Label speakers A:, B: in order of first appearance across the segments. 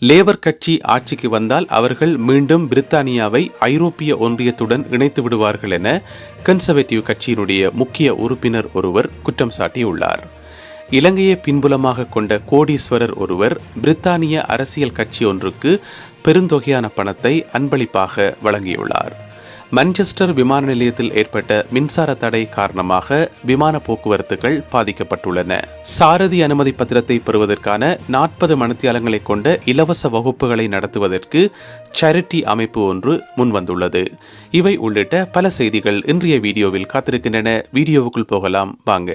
A: Labour கட்சி ஆட்சிக்கு வந்தால் அவர்கள் மீண்டும் பிரித்தானியாவை ஐரோப்பிய ஒன்றியத்துடன் இணைத்து விடுவார்கள் என கன்சர்வேட்டிவ் கட்சியினுடைய முக்கிய உறுப்பினர் ஒருவர் குற்றம் சாட்டியுள்ளார். இலங்கையை பின்புலமாக கொண்ட கோடீஸ்வரர் ஒருவர் பிரித்தானிய அரசியல் கட்சி ஒன்றுக்கு பெருந்தொகையான பணத்தை அன்பளிப்பாக வழங்கியுள்ளார். மான்செஸ்டர் விமான நிலையத்தில் ஏற்பட்ட மின்சார தடை காரணமாக விமான போக்குவரத்துகள் பாதிக்கப்பட்டுள்ளன. சாரதி அனுமதி பத்திரத்தை பெறுவதற்கான நாற்பது மனத்தியாளங்களை கொண்ட இலவச வகுப்புகளை நடத்துவதற்கு சேரிட்டி அமைப்பு ஒன்று முன்வந்துள்ளது. இவை உள்ளிட்ட பல செய்திகள் இன்றைய வீடியோவில் காத்திருக்கின்றன. வீடியோவுக்குள் போகலாம். வாங்க.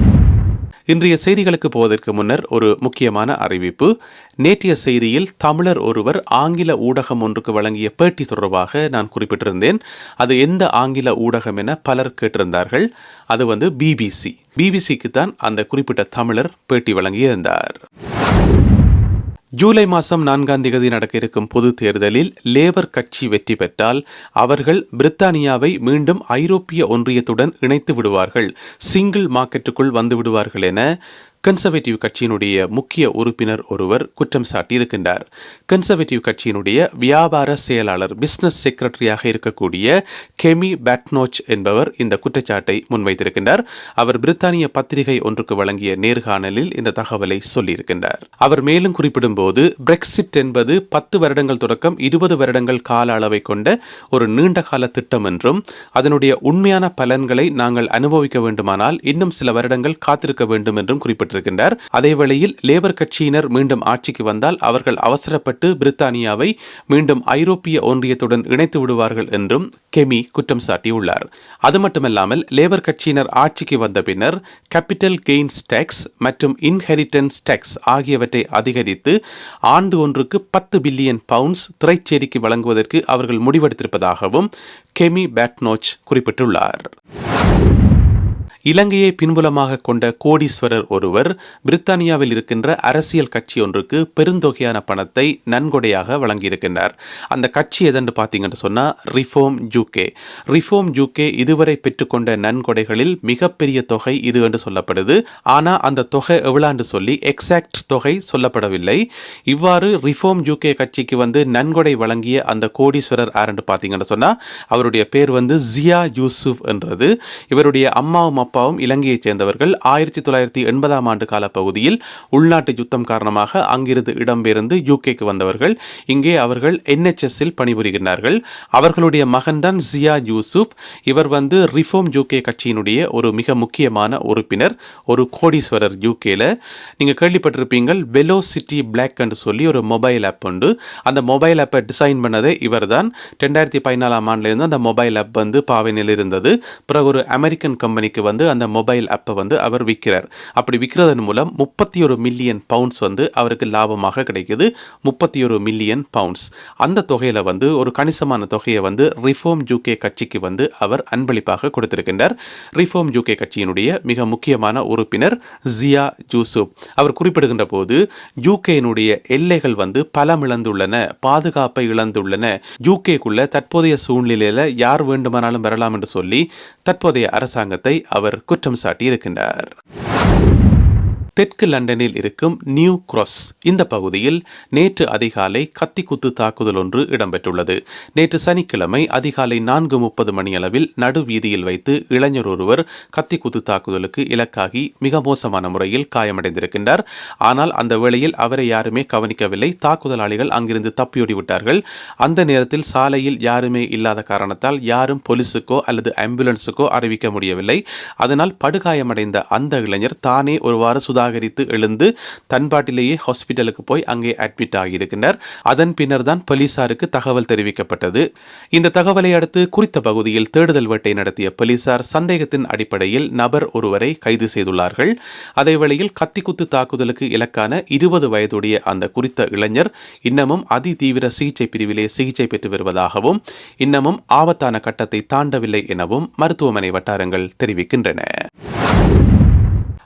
A: இன்றைய செய்திகளுக்கு போவதற்கு முன்னர் ஒரு முக்கியமான அறிவிப்பு. நேற்றைய செய்தியில் தமிழர் ஒருவர் ஆங்கில ஊடகம் ஒன்றுக்கு வழங்கிய பேட்டி தொடர்பாக நான் குறிப்பிட்டிருந்தேன். அது எந்த ஆங்கில ஊடகம் என பலர் கேட்டிருந்தார்கள். அது வந்து பிபிசி பிபிசிக்கு தான் அந்த குறிப்பிட்ட தமிழர் பேட்டி வழங்கியிருந்தார். ஜூலை மாதம் நான்காம் தேதி நடக்க இருக்கும் பொது தேர்தலில் லேபர் கட்சி வெற்றி பெற்றால் அவர்கள் பிரித்தானியாவை மீண்டும் ஐரோப்பிய ஒன்றியத்துடன் இணைத்து விடுவார்கள். சிங்கிள் மார்க்கெட்டுக்குள் வந்து விடுவார்கள் என கன்சர்வேட்டிவ் கட்சியினுடைய முக்கிய உறுப்பினர் ஒருவர் குற்றம் சாட்டியிருக்கின்றார். கன்சர்வேட்டிவ் கட்சியினுடைய வியாபார செயலாளர் பிசினஸ் செக்ரட்டரியாக இருக்கக்கூடிய கெமி பேட்னோச் என்பவர் இந்த குற்றச்சாட்டை முன்வைத்திருக்கின்றார். அவர் பிரித்தானிய பத்திரிகை ஒன்றுக்கு வழங்கிய நேர்காணலில் இந்த தகவலை சொல்லியிருக்கின்றார். அவர் மேலும் குறிப்பிடும்போது பிரெக்சிட் என்பது பத்து வருடங்கள் தொடக்கம் இருபது வருடங்கள் கால அளவை கொண்ட ஒரு நீண்ட கால திட்டம் என்றும் அதனுடைய உண்மையான பலன்களை நாங்கள் அனுபவிக்க வேண்டுமானால் இன்னும் சில வருடங்கள் காத்திருக்க வேண்டும் என்றும் குறிப்பிட்டார் குறிப்பிட்டிருக்கின்றார் அதேவேளையில் லேபர் கட்சியினர் மீண்டும் ஆட்சிக்கு வந்தால் அவர்கள் அவசரப்பட்டு பிரித்தானியாவை மீண்டும் ஐரோப்பிய ஒன்றியத்துடன் இணைத்து விடுவார்கள் என்றும் கெமி குற்றம் சாட்டியுள்ளார். அது மட்டுமல்லாமல் லேபர் கட்சியினர் ஆட்சிக்கு வந்த பின்னர் கேபிட்டல் கெயின்ஸ் டேக்ஸ் மற்றும் இன்ஹெரிட்டன்ஸ் டேக்ஸ் ஆகியவற்றை அதிகரித்து ஆண்டு ஒன்றுக்கு பத்து பில்லியன் பவுண்ட்ஸ் திரைச்சேரிக்கு வழங்குவதற்கு அவர்கள் முடிவெடுத்திருப்பதாகவும் கெமி பேட்னோச் குறிப்பிட்டுள்ளார். இலங்கையை பின்புலமாக கொண்ட கோடீஸ்வரர் ஒருவர் பிரித்தானியாவில் இருக்கின்ற அரசியல் கட்சி ஒன்றுக்கு பெருந்தொகையான பணத்தை நன்கொடையாக வழங்கியிருக்கின்றார். அந்த கட்சி எதென்று பார்த்தீங்கன்னு சொன்னால் ரிஃபோம் ஜூகே ரிஃபோம் ஜூகே இதுவரை பெற்றுக்கொண்ட நன்கொடைகளில் மிகப்பெரிய தொகை இது என்று சொல்லப்படுது. ஆனால் அந்த தொகை எவ்வளாண்டு சொல்லி எக்ஸாக்ட் தொகை சொல்லப்படவில்லை. இவ்வாறு ரிஃபோம் ஜூகே கட்சிக்கு வந்து நன்கொடை வழங்கிய அந்த கோடீஸ்வரர் ஆரண்டு பார்த்தீங்கன்னு சொன்னால் அவருடைய பேர் வந்து ஜியா யூசுப் என்றது. இவருடைய அம்மாவும் அப்பாவும் இலங்கையைச் சேர்ந்தவர்கள் ஆயிரத்தி தொள்ளாயிரத்தி எண்பதாம் ஆண்டு கால பகுதியில் உள்நாட்டு யுத்தம் காரணமாக அங்கிருந்து இடம்பெயர்ந்து யூகேக்கு வந்தவர்கள். இங்கே அவர்கள் என்ஹெச்எஸ்ஸில் பணிபுரிகின்றார்கள். அவர்களுடைய மகன்தான் ஜியா யூசுப் இவர் வந்து ரிஃபோம் யூகே கட்சியினுடைய ஒரு மிக முக்கியமான உறுப்பினர் ஒரு கோடீஸ்வரர் யூகேல நீங்கள் கேள்விப்பட்டிருப்பீங்கள் வெலோசிட்டி பிளாக் என்று சொல்லி ஒரு மொபைல் ஆப் உண்டு. அந்த மொபைல் ஆப்பை டிசைன் பண்ணதே இவர் தான் ரெண்டாயிரத்தி பதினாலாம் ஆண்டுலேருந்து அந்த மொபைல் ஆப் வந்து பாவனையில் இருந்தது. பிறகு ஒரு அமெரிக்கன் கம்பெனிக்கு வந்து வந்து அந்த மொபைல் ஆப்பை வந்து அவர் விற்கிறார் அப்படி விற்கிறதன் மூலம் முப்பத்தி ஒரு மில்லியன் பவுண்ட்ஸ் வந்து அவருக்கு லாபமாக கிடைக்குது. முப்பத்தி ஒரு மில்லியன் பவுண்ட்ஸ் அந்த தொகையில் வந்து ஒரு கணிசமான தொகையை வந்து ரிஃபோம் ஜூகே கட்சிக்கு வந்து அவர் அன்பளிப்பாக கொடுத்திருக்கின்றார். ரிஃபோம் ஜூகே கட்சியினுடைய மிக முக்கியமான உறுப்பினர் ஜியா ஜூசுப். அவர் குறிப்பிடுகின்ற போது யூகேனுடைய எல்லைகள் வந்து பலம் இழந்துள்ளன. பாதுகாப்பை இழந்துள்ளன யூகேக்குள்ள தற்போதைய சூழ்நிலையில் யார் வேண்டுமானாலும் வரலாம் என்று சொல்லி தற்போதைய அரசாங்கத்தை அவர் அவர் குற்றம் சாட்டியிருக்கின்றார். தெற்கு லண்டனில் இருக்கும் நியூ கிராஸ் இந்த பகுதியில் நேற்று அதிகாலை கத்திக்குத்து தாக்குதல் ஒன்று இடம்பெற்றுள்ளது. நேற்று சனிக்கிழமை அதிகாலை நான்கு முப்பது மணியளவில் நடு வீதியில் வைத்து இளைஞர் ஒருவர் கத்திக்குத்து தாக்குதலுக்கு இலக்காகி மிக மோசமான முறையில் காயமடைந்திருக்கின்றார். ஆனால் அந்த வேளையில் அவரை யாருமே கவனிக்கவில்லை. தாக்குதலாளிகள் அங்கிருந்து தப்பியோடி விட்டார்கள். அந்த நேரத்தில் சாலையில் யாருமே இல்லாத காரணத்தால் யாரும் போலீஸுக்கோ அல்லது ஆம்புலன்ஸுக்கோ அறிவிக்க முடியவில்லை. அதனால் படுகாயமடைந்த அந்த இளைஞர் தானே ஒருவாறு சுதா சுதாகரித்து எழுந்து தன்பாட்டிலேயே ஹாஸ்பிட்டலுக்கு போய் அங்கே அட்மிட் ஆகியிருக்கின்றனர் அதன் பின்னர் தான் போலீசாருக்கு தகவல் தெரிவிக்கப்பட்டது. இந்த தகவலை அடுத்து குறித்த பகுதியில் தேடுதல் வேட்டை நடத்திய போலீசார் சந்தேகத்தின் அடிப்படையில் நபர் ஒருவரை கைது செய்துள்ளார்கள். அதேவேளையில் கத்திக்குத்து தாக்குதலுக்கு இலக்கான இருபது வயதுடைய அந்த குறித்த இளைஞர் இன்னமும் அதிதீவிர சிகிச்சை பிரிவிலே சிகிச்சை பெற்று வருவதாகவும் இன்னமும் ஆபத்தான கட்டத்தை தாண்டவில்லை எனவும் மருத்துவமனை வட்டாரங்கள் தெரிவிக்கின்றன.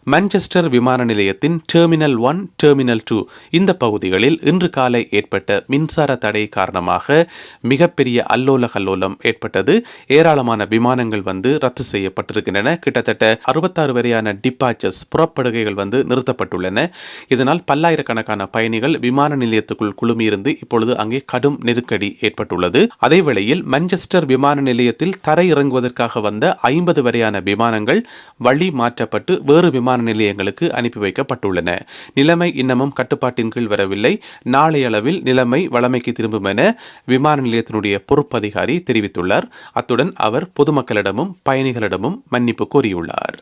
A: மான்செஸ்டர் விமான நிலையத்தின் டெர்மினல் ஒன் டெர்மினல் டூ இந்த பகுதிகளில் இன்று காலை ஏற்பட்ட மின்சார தடை காரணமாக மிகப்பெரிய அல்லோல கல்லோலம் ஏற்பட்டது. ஏராளமான விமானங்கள் வந்து ரத்து செய்யப்பட்டிருக்கின்றன. கிட்டத்தட்ட அறுபத்தாறு வரையான டிபார்ச்சர்ஸ் புறப்படுகைகள் வந்து நிறுத்தப்பட்டுள்ளன. இதனால் பல்லாயிரக்கணக்கான பயணிகள் விமான நிலையத்துக்குள் குழுமியிருந்து இப்பொழுது அங்கே கடும் நெருக்கடி ஏற்பட்டுள்ளது. அதேவேளையில் மான்செஸ்டர் விமான நிலையத்தில் தரை இறங்குவதற்காக வந்த ஐம்பது வரையான விமானங்கள் வழி மாற்றப்பட்டு வேறு விமான விமான நிலையங்களுக்கு அனுப்பி வைக்கப்பட்டுள்ளன. நிலைமை இன்னமும் கட்டுப்பாட்டின் கீழ் வரவில்லை. நாளைய அளவில் நிலைமை வளமைக்கு திரும்பும் என விமான நிலையத்தினுடைய பொறுப்பதிகாரி தெரிவித்துள்ளார். அத்துடன் அவர் பொதுமக்களிடமும் பயணிகளிடமும் மன்னிப்பு கோரியுள்ளார்.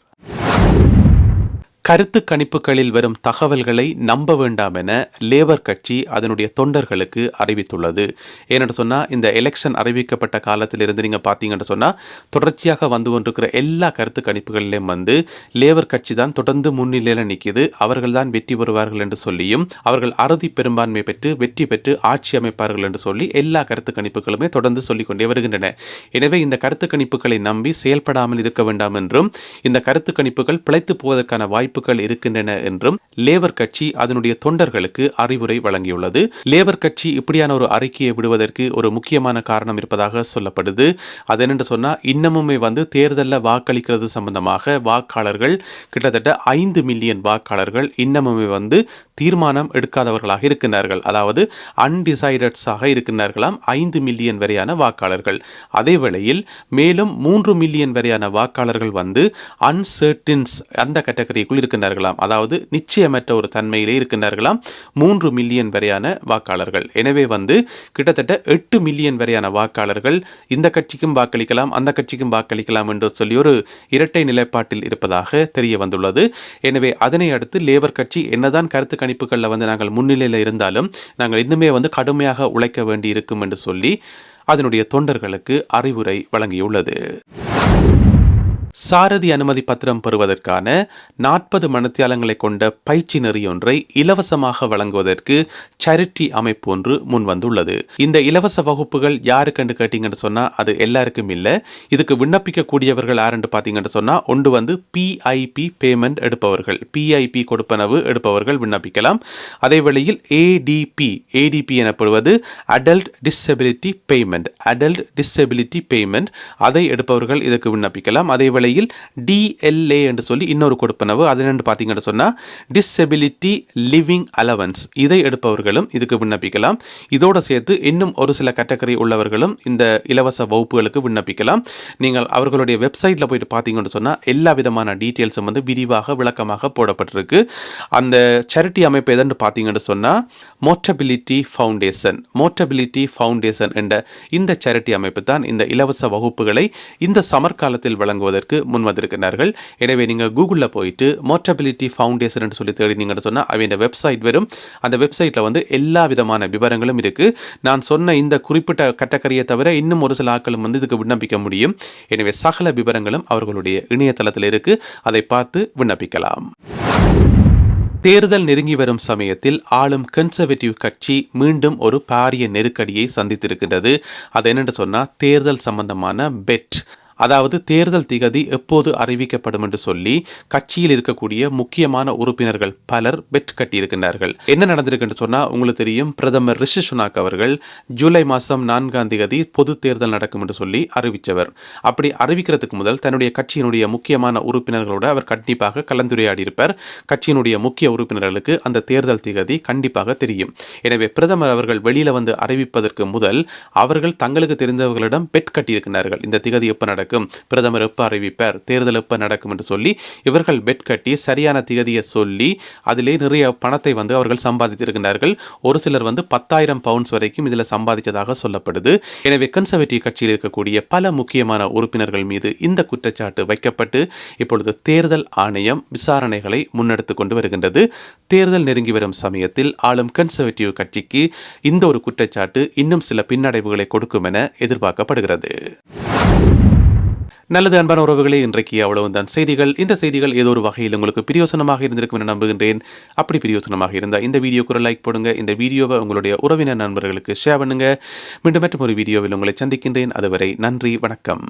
A: கருத்து கணிப்புகளில் வரும் தகவல்களை நம்ப வேண்டாம் என லேபர் கட்சி அதனுடைய தொண்டர்களுக்கு அறிவித்துள்ளது. ஏன்னு சொன்னால் இந்த எலெக்ஷன் அறிவிக்கப்பட்ட காலத்திலிருந்து நீங்கள் பார்த்தீங்கன்னு சொன்னால் தொடர்ச்சியாக வந்து கொண்டிருக்கிற எல்லா கருத்து கணிப்புகளிலும் வந்து லேபர் கட்சி தான் தொடர்ந்து முன்னிலையில் நிற்கிது அவர்கள் தான் வெற்றி பெறுவார்கள் என்று சொல்லியும் அவர்கள் அறுதி பெரும்பான்மை பெற்று வெற்றி பெற்று ஆட்சி அமைப்பார்கள் என்று சொல்லி எல்லா கருத்து கணிப்புகளுமே தொடர்ந்து சொல்லிக்கொண்டே வருகின்றன. எனவே இந்த கருத்து கணிப்புகளை நம்பி செயல்படாமல் இருக்க வேண்டாம் என்றும் இந்த கருத்து கணிப்புகள் பிழைத்து போவதற்கான வாய்ப்பு வாய்ப்புகள் இருக்கின்றன என்றும் லேபர் கட்சி அதனுடைய தொண்டர்களுக்கு அறிவுரை வழங்கியுள்ளது. லேபர் கட்சி இப்படியான ஒரு அறிக்கையை விடுவதற்கு ஒரு முக்கியமான காரணம் இருப்பதாக சொல்லப்படுது. அது என்னென்று சொன்னால் இன்னமுமே வந்து தேர்தலில் வாக்களிக்கிறது சம்பந்தமாக வாக்காளர்கள் கிட்டத்தட்ட ஐந்து மில்லியன் வாக்காளர்கள் இன்னமுமே வந்து தீர்மானம் எடுக்காதவர்களாக இருக்கின்றார்கள். அதாவது அன்டிசைடட்ஸாக இருக்கின்றார்களாம் ஐந்து மில்லியன் வரையான வாக்காளர்கள். அதே வேளையில் மேலும் மூன்று மில்லியன் வரையான வாக்காளர்கள் வந்து அன்சர்டின்ஸ் அந்த கேட்டகரிக்குள் இருக்கின்றார்களாம். அதாவது நிச்சயமற்ற ஒரு தன்மையிலே இருக்கின்றார்களாம். மூன்று மில்லியன் வரையான வாக்காளர்கள். எனவே வந்து கிட்டத்தட்ட எட்டு மில்லியன் வரையான வாக்காளர்கள் இந்த கட்சிக்கும் வாக்களிக்கலாம் அந்த கட்சிக்கும் வாக்களிக்கலாம் என்று சொல்லி ஒரு இரட்டை நிலைப்பாட்டில் இருப்பதாக தெரிய வந்துள்ளது. எனவே அதனை அடுத்து லேபர் கட்சி என்னதான் கருத்து கணிப்புகளில் வந்து நாங்கள் முன்னிலையில் இருந்தாலும் நாங்கள் இன்னுமே வந்து கடுமையாக உழைக்க வேண்டி இருக்கும் என்று சொல்லி அதனுடைய தொண்டர்களுக்கு அறிவுரை வழங்கியுள்ளது. சாரதி அனுமதி பத்திரம் பெறுவதற்கான நாற்பது மனத்தியாலங்களை கொண்ட பயிற்சி நெறியொன்றை இலவசமாக வழங்குவதற்கு சேரிட்டி அமைப்பு ஒன்று முன்வந்துள்ளது. இந்த இலவச வகுப்புகள் யாருக்குன்னு கேட்டீங்கன்னு சொன்னா அது எல்லாருக்கும் இல்லை. இதுக்கு விண்ணப்பிக்கக்கூடியவர்கள் யாருன்னு பார்த்தீங்கன்னு சொன்னா ஒன்று வந்து பிஐபி பேமெண்ட் எடுப்பவர்கள். பிஐபி கொடுப்பனவு எடுப்பவர்கள் விண்ணப்பிக்கலாம். அதே வேளையில் ஏடிபி ஏடிபி எனப்படுவது adult disability payment adult disability payment அதை எடுப்பவர்கள் இதற்கு விண்ணப்பிக்கலாம். அதே வேளையில் டிஎல்ஏ என்று சொல்லி இன்னொரு கொடுப்பனவு. அது என்னென்று பார்த்தீங்கன்னு சொன்னால் டிசபிலிட்டி லிவிங் அலவன்ஸ் இதை எடுப்பவர்களும் இதுக்கு விண்ணப்பிக்கலாம். இதோடு சேர்த்து இன்னும் ஒரு சில கேட்டகரி உள்ளவர்களும் இந்த இலவச வகுப்புகளுக்கு விண்ணப்பிக்கலாம். நீங்கள் அவர்களுடைய வெப்சைட்டில் போயிட்டு பார்த்தீங்கன்னு சொன்னால் எல்லா விதமான டீட்டெயில்ஸும் வந்து விரிவாக விளக்கமாக போடப்பட்டிருக்கு. அந்த சேரிட்டி அமைப்பு எதுன்னு பார்த்தீங்கன்னு சொன்னால் மோட்டபிலிட்டி ஃபவுண்டேஷன் மோட்டபிலிட்டி ஃபவுண்டேஷன் என்ற இந்த சேரிட்டி அமைப்பு தான் இந்த இலவச வகுப்புகளை இந்த சமர்காலத்தில் வழங்குவதற்கு முன் வந்திருக்கிறார்கள். எனவே நீங்கள் கூகுளில் போயிட்டு மோட்டபிலிட்டி ஃபவுண்டேஷன் சொல்லி தேடினீங்கன்னு சொன்னால் அவங்க வெப்சைட் வரும். அந்த வெப்சைட்டில் வந்து எல்லா விதமான விவரங்களும் இருக்குது நான் சொன்ன இந்த குறிப்பிட்ட கட்டக்கரியை தவிர இன்னும் ஒரு சில ஆட்களும் வந்து இதுக்கு விண்ணப்பிக்க முடியும். எனவே சகல விவரங்களும் அவர்களுடைய இணையதளத்தில் இருக்குது அதை பார்த்து விண்ணப்பிக்கலாம். தேர்தல் நெருங்கி வரும் சமயத்தில் ஆளும் கன்சர்வேட்டிவ் கட்சி மீண்டும் ஒரு பாரிய நெருக்கடியை சந்தித்திருக்கின்றது. அது என்னென்று சொன்னால் தேர்தல் சம்பந்தமான பெட் அதாவது தேர்தல் திகதி எப்போது அறிவிக்கப்படும் என்று சொல்லி கட்சியில் இருக்கக்கூடிய முக்கியமான உறுப்பினர்கள் பலர் பெட் கட்டியிருக்கின்றார்கள். என்ன நடந்திருக்கு என்று சொன்னால் உங்களுக்கு தெரியும் பிரதமர் ரிஷி சுனாக் அவர்கள் ஜூலை மாதம் நான்காம் தேதி பொது தேர்தல் நடக்கும் என்று சொல்லி அறிவித்தவர். அப்படி அறிவிக்கிறதுக்கு முதல் தன்னுடைய கட்சியினுடைய முக்கியமான உறுப்பினர்களோடு அவர் கண்டிப்பாக கலந்துரையாடி இருப்பார் கட்சியினுடைய முக்கிய உறுப்பினர்களுக்கு அந்த தேர்தல் திகதி கண்டிப்பாக தெரியும். எனவே பிரதமர் அவர்கள் வெளியில் வந்து அறிவிப்பதற்கு முதல் அவர்கள் தங்களுக்கு தெரிந்தவர்களிடம் பெட் கட்டியிருக்கிறார்கள் இந்த திகதி எப்போ நடக்கும்? நடக்கும். பிரதமர் எப்ப அறிவிப்பார்? தேர்தல் எப்போ நடக்கும் என்று சொல்லி இவர்கள் பெட் கட்டி சரியான திகதியை சொல்லி அதிலே நிறைய பணத்தை வந்து அவர்கள் சம்பாதித்திருக்கிறார்கள் ஒரு சிலர் வந்து பத்தாயிரம் பவுண்ட்ஸ் வரைக்கும் இதில் சம்பாதித்ததாக சொல்லப்படுது. எனவே கன்சர்வேட்டிவ் கட்சியில் இருக்கக்கூடிய பல முக்கியமான உறுப்பினர்கள் மீது இந்த குற்றச்சாட்டு வைக்கப்பட்டு இப்பொழுது தேர்தல் ஆணையம் விசாரணைகளை முன்னெடுத்து கொண்டு வருகின்றது. தேர்தல் நெருங்கி வரும் சமயத்தில் ஆளும் கன்சர்வேட்டிவ் கட்சிக்கு இந்த ஒரு குற்றச்சாட்டு இன்னும் சில பின்னடைவுகளை கொடுக்கும் என எதிர்பார்க்கப்படுகிறது. நல்லது அன்பான உறவுகளே இன்றைக்கு அவ்வளவுதான். செய்திகள் இந்த செய்திகள் ஏதோ ஒரு வகையில் உங்களுக்கு பிரியோசனமாக இருந்திருக்கும் என நம்புகின்றேன். அப்படி பிரியோசனமாக இருந்தால் இந்த வீடியோக்கு ஒரு லைக் போடுங்க. இந்த வீடியோவை உங்களுடைய உறவினர் நண்பர்களுக்கு ஷேர் பண்ணுங்க. மீண்டும் மற்றும் ஒரு வீடியோவில் உங்களை சந்திக்கின்றேன். அதுவரை நன்றி வணக்கம்.